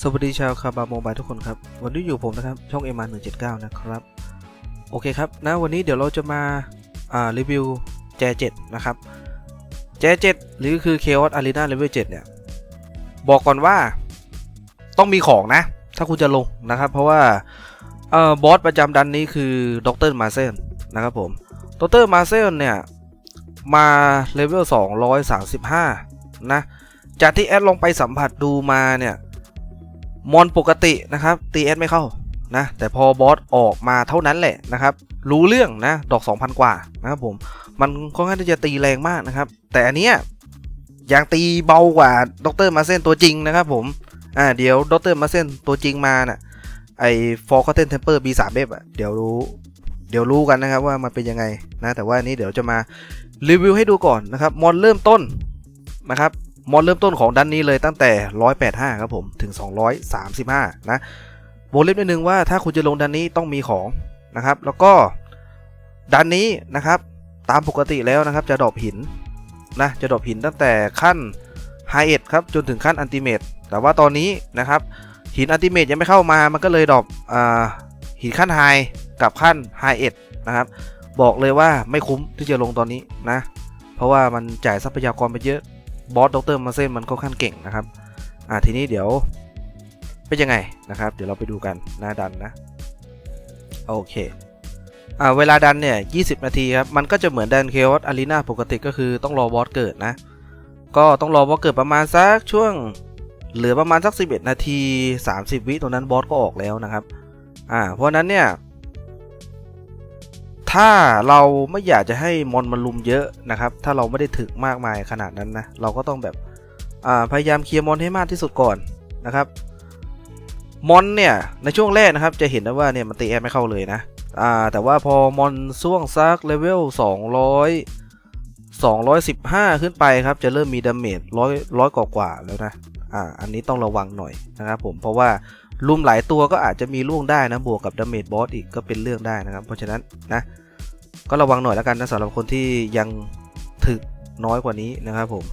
สวัสดีชาวคาบาโมบายทุกคนครับ วันนี้อยู่ผมนะครับ ช่องเอ็มา179นะครับ โอเคครับนะวันนี้เดี๋ยวเราจะมาอ่ารีวิวแจ7นะครับแจ7หรือคือ Chaos Arena Level 7เนี่ย บอกก่อนว่าต้องมีของนะ ถ้าคุณจะลงนะครับ เพราะว่าเอ่อบอสประจำดันนี้คือดรมาเซนนะครับผมดรมาเซนเนี่ยมาเลเวล235 นะ จากที่แอดลองไปสัมผัสดูมาเนี่ย มอนปกตินะครับตีแอดไม่เข้านะแต่พอบอสออกมาเท่านั้นแหละนะครับ รู้เรื่องนะดอก 2,000 กว่านะครับผม มันค่อนข้างที่จะตีแรงมากนะครับ แต่อันเนี้ยยังตีเบากว่าดรมาเซนตัวจริงนะครับผมอ่าเดี๋ยวดรมาเซนตัวจริงมาน่ะไอฟอร์คเทนเทมเปอร์ B3 เบฟอะเดี๋ยวรู้เดี๋ยวรู้กันนะครับว่ามันเป็นยังไงนะแต่ว่าอันนี้เดี๋ยวจะมารีวิวให้ดูก่อนนะครับมอนเริ่มต้นนะครับ มอนเริ่มต้นของดันนี้เลยตั้งแต่ 185 ครับผมถึง 235 นะวงเล็บนิดนึงว่าถ้าคุณจะลงดันนี้ต้องมีของนะครับ แล้วก็ดันนี้นะครับ ตามปกติแล้วนะครับ จะดรอปหินนะจะดรอปหินตั้งแต่ขั้นไฮเอ็ดครับจนถึงขั้นอันติเมตแต่ว่าตอนนี้นะครับ หินอันติเมตยังไม่เข้ามามันก็เลยดรอปอ่าหินขั้นไฮกับขั้นไฮเอ็ดนะครับ บอกเลยว่าไม่คุ้มที่จะลงตอนนี้นะ เพราะว่ามันจ่ายทรัพยากรไปเยอะ บอสดรมาเซนมันก็ขั้นเก่งนะครับอ่าทีนี้เดี๋ยวเป็นยังไงนะครับ เดี๋ยวเราไปดูกันหน้าดันนะโอเคอ่าเวลาดันเนี่ย20 นาทีครับ มันก็จะเหมือนดันเค o อ s อารีนาปกติก็คือต้องรอบอสเกิดนะ ก็ต้องรอบอสเกิดประมาณสักช่วงเหลือประมาณสัก 11 นาที 30 วิตรงนั้นบอสก็ออกแล้วนะครับอ่าเพราะนั้นเนี่ย ถ้าเราไม่อยากจะให้มอนมันลุมเยอะนะครับ ถ้าเราไม่ได้ถึกมากมายขนาดนั้นนะ เราก็ต้องแบบพยายามเคลียร์มอนให้มากที่สุดก่อนนะครับ มอนเนี่ยในช่วงแรกนะครับ จะเห็นได้ว่าเนี่ยมันตีแอดไม่เข้าเลยนะแต่ว่าพอมอนช่วงซักเลเวล200 215 ขึ้นไปครับ จะเริ่มมีดาเมจร้อยร้อยกว่าแล้วนะ อ่า อันนี้ต้องระวังหน่อยนะครับผม เพราะว่าลุมหลายตัวก็อาจจะมีล่วงได้นะ บวกกับดาเมจบอสอีกก็เป็นเรื่องได้นะครับ เพราะฉะนั้นนะ ก็ระวังหน่อยแล้วกันนะสำหรับคนที่ยังถึกน้อยกว่านี้นะครับผม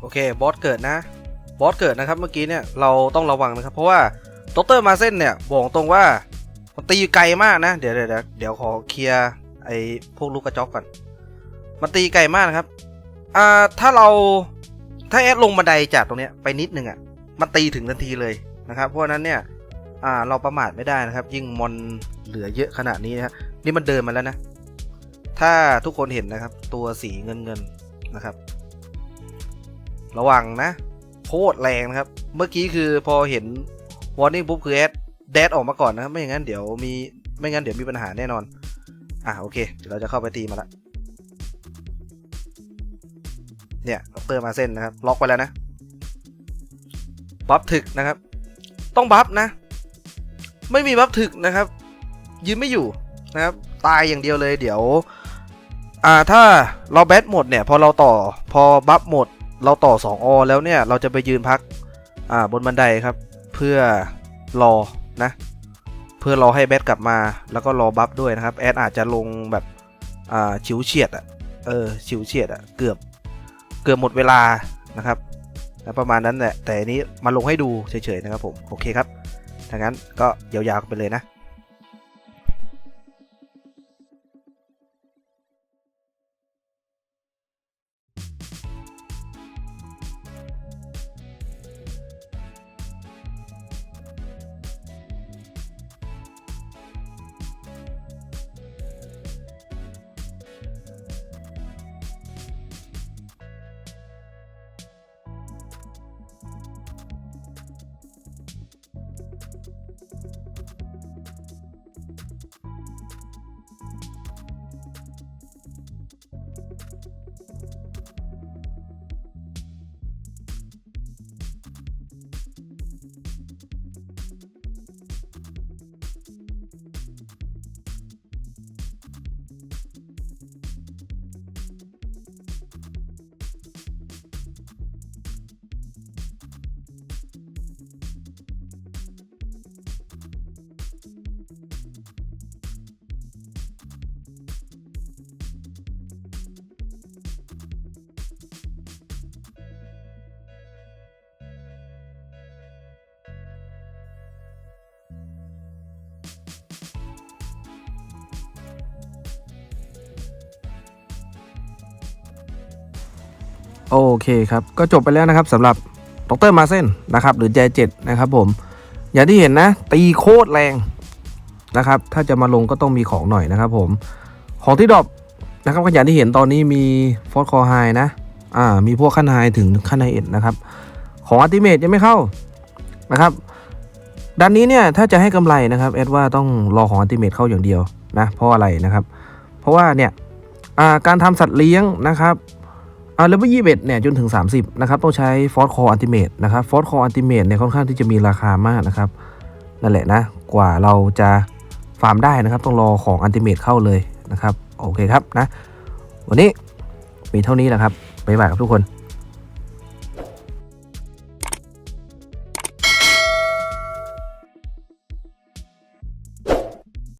โอเคบอสเกิดนะบอสเกิดนะครับเมื่อกี้เนี่ยเราต้องระวังนะครับ เพราะว่าดรมาเส้นเนี่ยบอกตรงว่ามันตีไกลมากนะ เดี๋ยวเดี๋ยวเดี๋ยวขอเคลียร์ไอ้พวกลูกกระจอกก่อนมันตีไกลมากนะครับอ่าถ้าเราถ้าแอดลงบันไดจากตรงเนี้ยไปนิดนึงอะ่ะมันตีถึงทันทีเลยนะครับเพราะนั้นเนี่ยอ่าเราประมาทไม่ได้นะครับ ยิ่งมอนเหลือเยอะขนาดนี้นะนี่มันเดินมาแล้วนะ ถ้าทุกคนเห็นนะครับ ตัวสีเงินเงินนะครับ ระวังนะโคตรแรงนะครับ เมื่อกี้คือพอเห็น warning ปุ๊บคือแอดแดดออกมาก่อนนะไม่อย่างนั้นเดี๋ยวมีไม่งั้นเดี๋ยวมีปัญหาแน่นอน อะโอเคเดี๋ยวเราจะเข้าไปตีมาละเนี่ยดรมาเส้นนะครับล็อกไปแล้วนะบัฟถึกนะครับ ต้องบัฟนะ ไม่มีบัฟถึกนะครับ ยืนไม่อยู่นะครับ ตายอย่างเดียวเลยเดี๋ยว อ่าถ้าเราแบทหมดเนี่ย พอเราต่อพอบัฟหมด เราต่อ 2 อ แล้วเนี่ย เราจะไปยืนพักอ่าบนบันไดครับ เพื่อรอนะ เพื่อรอให้แบทกลับมา แล้วก็รอบัฟด้วยนะครับ แอดอาจจะลงแบบอ่าฉิวเฉียดอะเออฉิวเฉียดอะเกือบเกือบหมดเวลานะครับแล้วประมาณนั้นแหละแต่นี้มาลงให้ดูเฉยๆนะครับผมโอเคครับถ้างั้นก็ยาวๆไปเลยนะ โอเคครับ ก็จบไปแล้วนะครับสำหรับดรมาเซนนะครับ หรือแจเจ็ดนะครับผม อย่างที่เห็นนะ ตีโคตรแรงนะครับ ถ้าจะมาลงก็ต้องมีของหน่อยนะครับผม ของที่ดรอปนะครับก็อย่างที่เห็นตอนนี้มีฟอสคอไฮนะ อ่า มีพวกขั้นไฮถึงขั้นไฮเอ็ดนะครับ ของอัติเมตยังไม่เข้านะครับด้านนี้เนี่ยถ้าจะให้กำไรนะครับแอดว่าต้องรอของอัติเมตเข้าอย่างเดียวนะเพราะอะไรนะครับ เพราะว่าเนี่ยอ่าการทำสัตว์เลี้ยงนะครับ อ่าเลเวลยี่สิบเนี่ยจนถึง 30 นะครับ ต้องใช้ฟอสคออันติเมตนะครับฟอสคออันติเมตเนี่ยค่อนข้างที่จะมีราคามากนะครับ นั่นแหละนะ กว่าเราจะฟาร์มได้นะครับ ต้องรอของอันติเมตเข้าเลยนะครับ โอเคครับนะ วันนี้มีเท่านี้แหละครับบ๊ายบายครับทุกคน